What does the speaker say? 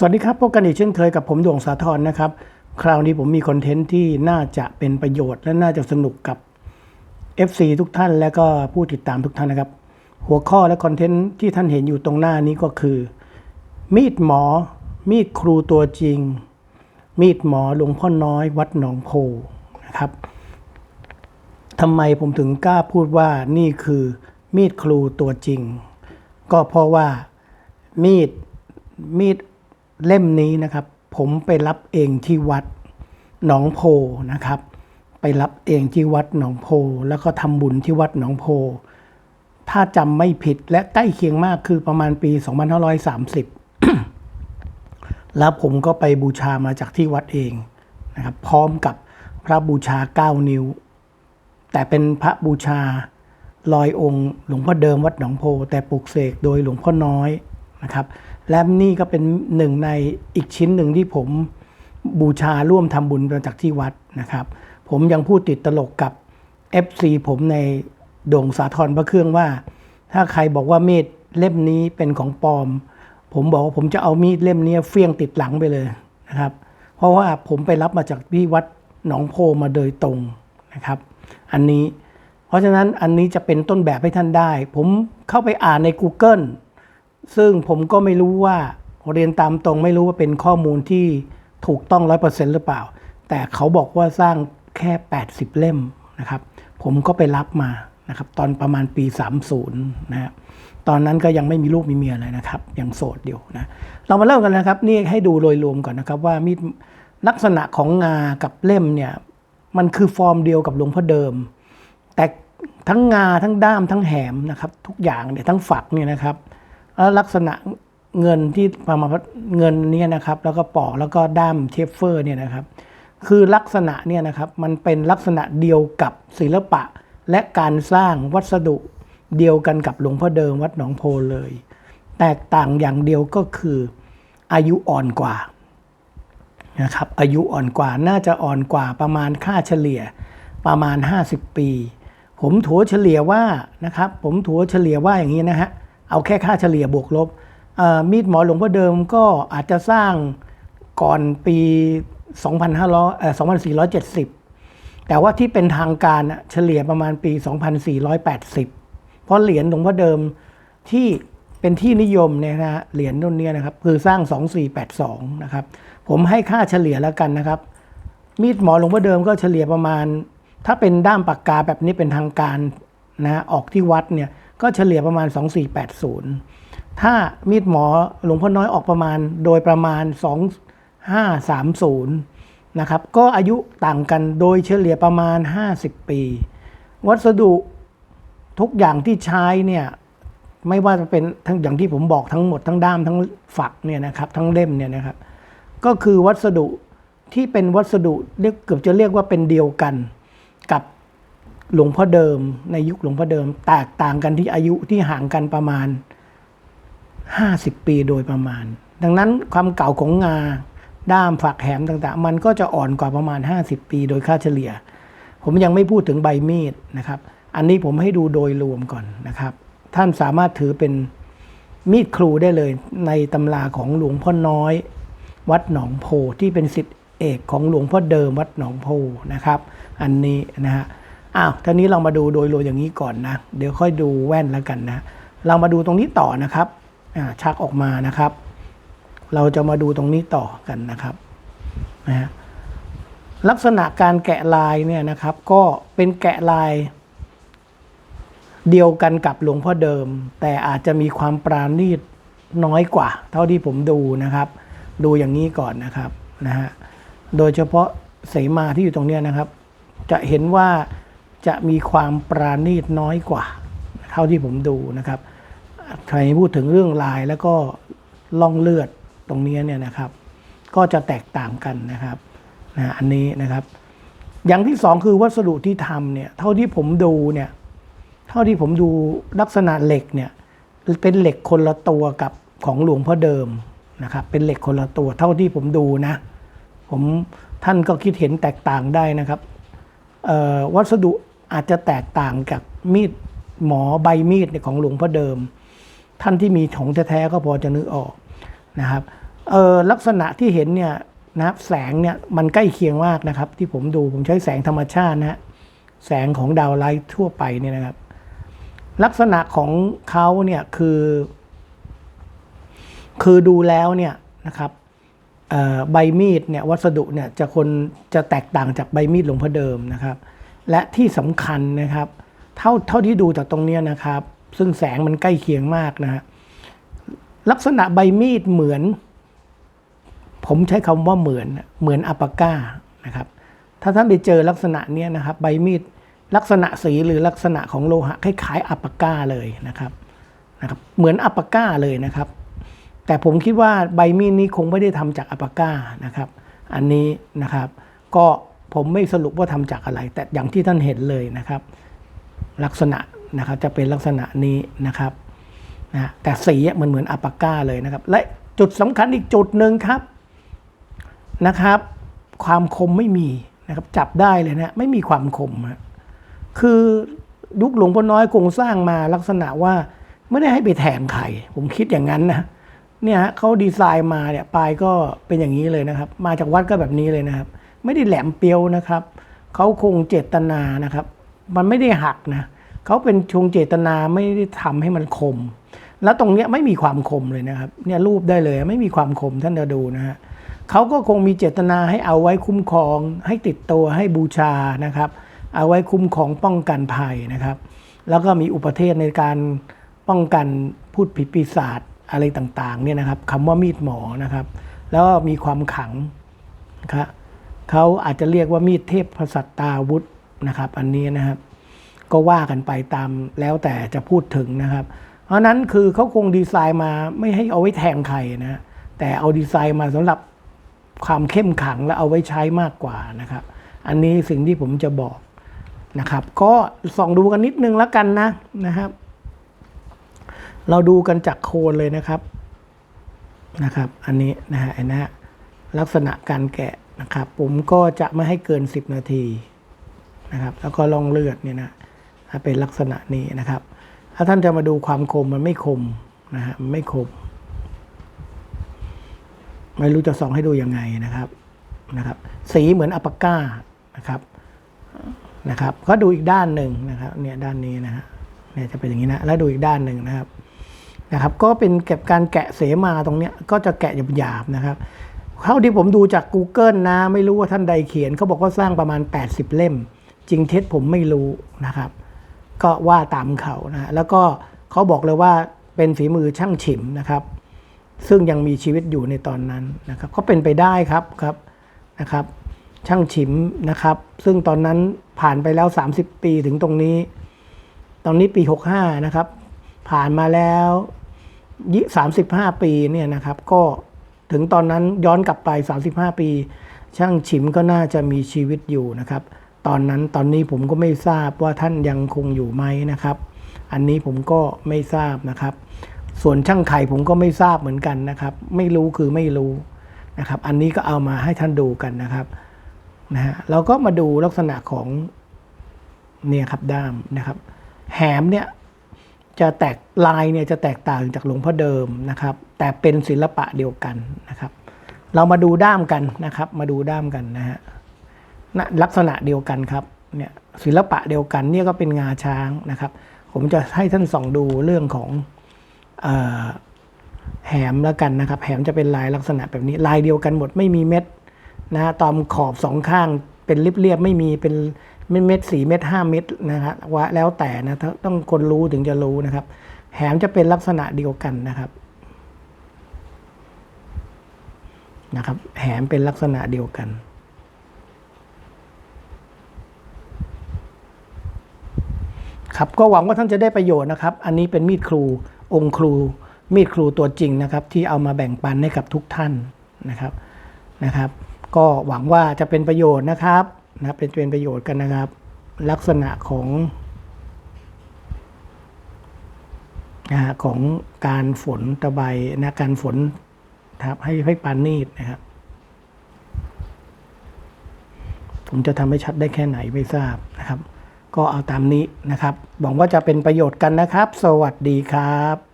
สวัสดีครับพบกันอีกเช่นเคยกับผมดวงสาธรนะครับ คราวนี้ผมมีคอนเทนต์ที่น่าจะเป็นประโยชน์และน่าจะสนุกกับ FC ทุกท่านและก็ผู้ติดตามทุกท่านนะครับ หัวข้อและคอนเทนต์ที่ท่านเห็นอยู่ตรงหน้านี้ก็คือ มีดหมอ มีดครูตัวจริง มีดหมอหลวงพ่อน้อยวัดหนองโพนะครับทำไมผมถึงกล้าพูดว่านี่คือมีดครูตัวจริง ก็เพราะว่ามีดมีด เล่มนี้นะครับ ผมไปรับเองที่วัดหนองโพนะครับ ไปรับเองที่วัดหนองโพ แล้วก็ทำบุญที่วัดหนองโพ ถ้าจำไม่ผิดและใกล้เคียงมากคือประมาณปี 2530 แล้วผมก็ไปบูชามาจากที่วัดเองนะครับ พร้อมกับพระบูชา 9 นิ้ว แต่เป็นพระบูชาลอยองค์ หลวงพ่อเดิมวัดหนองโพ แต่ปลูกเสกโดยหลวงพ่อน้อยนะครับ และนี่ก็เป็นหนึ่งในอีกชิ้นหนึ่งที่ผมบูชาร่วมทำบุญมาจากที่วัดนะครับ ผมยังพูดติดตลกกับ FC ผมในโด่งสาทรพระเครื่องว่า ถ้าใครบอกว่ามีดเล่มนี้เป็นของปลอม ผมบอกว่าผมจะเอามีดเล่มนี้เฟี้ยงติดหลังไปเลยนะครับ เพราะว่าผมไปรับมาจากที่วัดหนองโพมาโดยตรงนะครับ อันนี้ เพราะฉะนั้นอันนี้จะเป็นต้นแบบให้ท่านได้ ผมเข้าไปอ่านใน Google ซึ่งผมก็ไม่รู้ว่าเรียนตามตรงไม่รู้ว่าเป็นข้อมูลที่ถูกต้องร้อยเปอร์เซ็นต์หรือเปล่า แต่เขาบอกว่าสร้างแค่ 80 เล่มนะครับ ผมก็ไปรับมานะครับ ตอนประมาณปี 30 นะครับตอนนั้นก็ยังไม่มีลูกมีเมียเลยนะครับ ยังโสดอยู่นะ เรามาเริ่มกันนะครับ นี่ให้ดูโดยรวมก่อนนะครับว่ามีดลักษณะของงากับเล่มเนี่ย มันคือฟอร์มเดียวกับหลวงพ่อเดิม แต่ทั้งงาทั้งด้ามทั้งแหมนะครับ ทุกอย่างเนี่ยทั้งฝักเนี่ยนะครับ แล้วลักษณะเงินที่ประมาณเงินเนี่ยนะครับ แล้วก็ปอกแล้วก็ด้ามเชฟเฟอร์เนี่ยนะครับ คือลักษณะเนี่ยนะครับมันเป็นลักษณะเดียวกับศิลปะ และการสร้างวัสดุเดียวกันกับหลวงพ่อเดิมวัดหนองโพเลย แตกต่างอย่างเดียวก็คืออายุอ่อนกว่านะครับอายุอ่อนกว่าน่าจะอ่อนกว่าประมาณค่าเฉลี่ยประมาณ 50 ปี ผมถัวเฉลี่ยว่านะครับ ผมถัวเฉลี่ยว่าอย่างนี้นะฮะ เอาแค่ค่าเฉลี่ยบวกลบมีดหมอหลวงพ่อเดิมก็อาจจะสร้างก่อนปี 2500เอ่อ2470 แต่ว่าที่เป็นทางการเฉลี่ยประมาณปี 2480 เพราะเหรียญหลวงพ่อเดิมที่เป็นที่นิยมเนี่ยนะเหรียญรุ่นเนี้ยนะครับ คือสร้าง 2482 นะครับ ผมให้ค่าเฉลี่ยแล้วกันนะครับ มีดหมอหลวงพ่อเดิมก็เฉลี่ยประมาณ ถ้าเป็นด้ามปากกาแบบนี้เป็นทางการนะออกที่วัดเนี่ย ก็เฉลี่ยประมาณ 2480 ถ้ามีดหมอหลวงพ่อน้อยออกประมาณโดยประมาณ 2530 นะครับ ก็อายุต่างกันโดยเฉลี่ยประมาณ 50 ปี วัสดุทุกอย่างที่ใช้เนี่ยไม่ว่าจะเป็นทั้งอย่างที่ผมบอกทั้งหมดทั้งด้ามทั้งฝักเนี่ยนะครับทั้งเล่มเนี่ยนะครับก็คือวัสดุที่เป็นวัสดุเรียกเกือบจะเรียกว่าเป็นเดียวกัน กับ หลวงพ่อเดิม ในยุคหลวงพ่อเดิม แตกต่างกันที่อายุที่ห่างกันประมาณ 50 ปีโดยประมาณ ดังนั้นความเก่าของงาด้ามฝักแหมต่างๆ มันก็จะอ่อนกว่าประมาณ 50 ปีโดยค่าเฉลี่ย ผมยังไม่พูดถึงใบมีดนะครับ อันนี้ผมให้ดูโดยรวมก่อนนะครับ ท่านสามารถถือเป็นมีดครูได้เลยในตำราของหลวงพ่อน้อย วัดหนองโพที่เป็นสิทธิเอกของหลวงพ่อเดิมวัดหนองโพนะครับ อันนี้นะฮะ อ้าวทีนี้เรามาดูโดยรวมอย่างนี้ก่อนนะ เดี๋ยวค่อยดูแว่นแล้วกันนะ เรามาดูตรงนี้ต่อนะครับอ่าชักออกมานะครับ เราจะมาดูตรงนี้ต่อกันนะครับนะฮะลักษณะการแกะลายเนี่ยนะครับ ก็เป็นแกะลาย เดียวกันกับหลวงพ่อเดิม แต่อาจจะมีความปราณีตน้อยกว่า เท่าที่ผมดูนะครับ ดูอย่างนี้ก่อนนะครับนะฮะโดยเฉพาะเสมาที่อยู่ตรงเนี้ยนะครับ จะเห็นว่า จะมีความปราณีตน้อยกว่า เท่าที่ผมดูนะครับใครพูดถึงเรื่องลายแล้วก็ล่องเลือดตรงเนี้เนี่ยนะครับ ก็จะแตกต่างกันนะครับนะอันนี้นะครับ อย่างที่สองคือวัสดุที่ทำเนี่ยเท่าที่ผมดูเนี่ยเท่าที่ผมดูลักษณะเหล็กเนี่ยเป็นเหล็กคนละตัวกับของหลวงพ่อเดิมนะครับ เป็นเหล็กคนละตัวเท่าที่ผมดูนะ ผมท่านก็คิดเห็นแตกต่างได้นะครับวัสดุ อาจจะแตกต่างกับมีดหมอใบมีดของหลวงพ่อเดิม ท่านที่มีของแท้ๆก็พอจะนึกออกนะครับเออลักษณะที่เห็นเนี่ยนะครับแสงเนี่ยมันใกล้เคียงมากนะครับ ที่ผมดูผมใช้แสงธรรมชาตินะฮะแสงของดาวไลท์ทั่วไปเนี่ยนะครับ ลักษณะของเขาเนี่ยคือ คือดูแล้วเนี่ยนะครับใบมีดเนี่ยวัสดุเนี่ยจะคนจะแตกต่างจากใบมีดหลวงพ่อเดิมนะครับ และที่สำคัญนะครับ เท่าเท่าที่ดูจากตรงนี้นะครับ ซึ่งแสงมันใกล้เคียงมากนะฮะลักษณะใบมีดเหมือน ผมใช้คำว่าเหมือนเหมือนอัปปาก้านะครับ ถ้าท่านไปเจอลักษณะเนี้ยนะครับ ใบมีดลักษณะสีหรือลักษณะของโลหะคล้ายๆอัปปาก้าเลยนะครับนะครับเหมือนอัปปาก้าเลยนะครับ แต่ผมคิดว่าใบมีดนี้คงไม่ได้ทำจากอัปปาก้านะครับ อันนี้นะครับ ก็ ผมไม่สรุปว่าทำจากอะไร แต่อย่างที่ท่านเห็นเลยนะครับ ลักษณะนะครับจะเป็นลักษณะนี้นะครับนะแต่สีมันเหมือนอัปปาก้าเลยนะครับ และจุดสำคัญอีกจุดหนึ่งครับนะครับ ความคมไม่มีนะครับจับได้เลยนะไม่มีความคมฮะคือยุคหลวงพ่อน้อยโครงสร้างมาลักษณะว่าไม่ได้ให้ไปแทงใครผมคิดอย่างนั้นนะเนี่ยเขาดีไซน์มาเนี่ยปลายก็เป็นอย่างนี้เลยนะครับ มาจากวัดก็แบบนี้เลยนะครับ ไม่ได้แหลมเปียวนะครับ เขาคงเจตนานะครับ มันไม่ได้หักนะเขาเป็นชงเจตนาไม่ได้ทำให้มันคม แล้วตรงเนี้ยไม่มีความคมเลยนะครับเนี่ยรูปได้เลยไม่มีความคมท่านจะดูนะฮะเขาก็คงมีเจตนาให้เอาไว้คุ้มครอง ให้ติดตัวให้บูชานะครับ เอาไว้คุ้มครองป้องกันภัยนะครับ แล้วก็มีอุปเทศในการป้องกันพูดผีปีศาจอะไรต่างๆเนี่ยนะครับคำว่ามีดหมอนะครับ แล้วก็มีความขังนะครับ เขาอาจจะเรียกว่ามีดเทพพสัตตาวุธนะครับ อันนี้นะครับ ก็ว่ากันไปตามแล้วแต่จะพูดถึงนะครับ เพราะนั้นคือเขาคงดีไซน์มาไม่ให้เอาไว้แทงใครนะแต่เอาดีไซน์มาสำหรับความเข้มขังและเอาไว้ใช้มากกว่านะครับ อันนี้สิ่งที่ผมจะบอกนะครับ ก็ส่องดูกันนิดนึงแล้วกันนะนะครับ เราดูกันจากโคนเลยนะครับนะครับ อันนี้นะฮะนะฮะลักษณะการแกะ นะครับผมก็จะไม่ให้เกิน 10 นาทีนะครับ แล้วก็ลองเลือดเนี่ยนะเป็นลักษณะนี้นะครับ ถ้าท่านจะมาดูความคมมันไม่คมนะฮะมันไม่คม ไม่รู้จะส่องให้ดูยังไงนะครับนะครับ สีเหมือนอัปปาก้านะครับนะครับ ก็ดูอีกด้านหนึ่งนะครับ เนี่ยด้านนี้นะฮะเนี่ยจะเป็นอย่างนี้นะแล้วดูอีกด้านหนึ่งนะครับนะครับ ก็เป็นเก็บการแกะเสมาตรงเนี้ยก็จะแกะหยาบๆนะครับ เท่าที่ผมดูจาก Google นะ ไม่รู้ว่าท่านใดเขียนเขาบอกว่าสร้างประมาณ 80 เล่ม จริงเท็จผมไม่รู้นะครับ ก็ว่าตามเขานะแล้วก็เขาบอกเลยว่าเป็นฝีมือช่างฉิมนะครับ ซึ่งยังมีชีวิตอยู่ในตอนนั้นนะครับก็เป็นไปได้ครับครับนะครับ ช่างฉิมนะครับ ซึ่งตอนนั้นผ่านไปแล้ว 30 ปีถึงตรงนี้ ตอนนี้ปี 65 นะครับ ผ่านมาแล้ว35 ปีเนี่ยนะครับก็ ถึงตอนนั้นย้อนกลับไป 35 ปี ช่างฉิมก็น่าจะมีชีวิตอยู่นะครับ ตอนนั้นตอนนี้ผมก็ไม่ทราบว่าท่านยังคงอยู่ไหมนะครับ อันนี้ผมก็ไม่ทราบนะครับ ส่วนช่างไข่ผมก็ไม่ทราบเหมือนกันนะครับ ไม่รู้คือไม่รู้นะครับ อันนี้ก็เอามาให้ท่านดูกันนะครับนะฮะเราก็มาดูลักษณะของเนี่ยครับด้ามนะครับ แหมเนี่ย จะแตกลายเนี่ยจะแตกต่างจากหลวงพ่อเดิมนะครับ แต่เป็นศิลปะเดียวกันนะครับ เรามาดูด้ามกันนะครับ มาดูด้ามกันนะฮะนะลักษณะเดียวกันครับเนี่ยศิลปะเดียวกันเนี่ยก็เป็นงาช้างนะครับ ผมจะให้ท่านส่องดูเรื่องของอแหมแล้วกันนะครับแหมจะเป็นลายลักษณะแบบนี้ลายเดียวกันหมดไม่มีเม็ดนะตอมขอบสองข้างเป็นเรียบๆไม่มีเป็น เม็ดเม็ดสี่เม็ดห้าเม็ดนะฮะว่าแล้วแต่นะถ้าต้องคนรู้ถึงจะรู้นะครับ แหมจะเป็นลักษณะเดียวกันนะครับนะครับ แหมเป็นลักษณะเดียวกันครับก็หวังว่าท่านจะได้ประโยชน์นะครับ อันนี้เป็นมีดครูองค์ครู มีดครูตัวจริงนะครับ ที่เอามาแบ่งปันให้กับทุกท่านนะครับนะครับ ก็หวังว่าจะเป็นประโยชน์นะครับ นะเป็นเป็นประโยชน์กันนะครับ ลักษณะของนะของการฝนตะไบนะการฝนนะครับให้ให้ปานนีดนะครับผมจะทำให้ชัดได้แค่ไหนไม่ทราบนะครับ ก็เอาตามนี้นะครับหวังว่าจะเป็นประโยชน์กันนะครับ สวัสดีครับ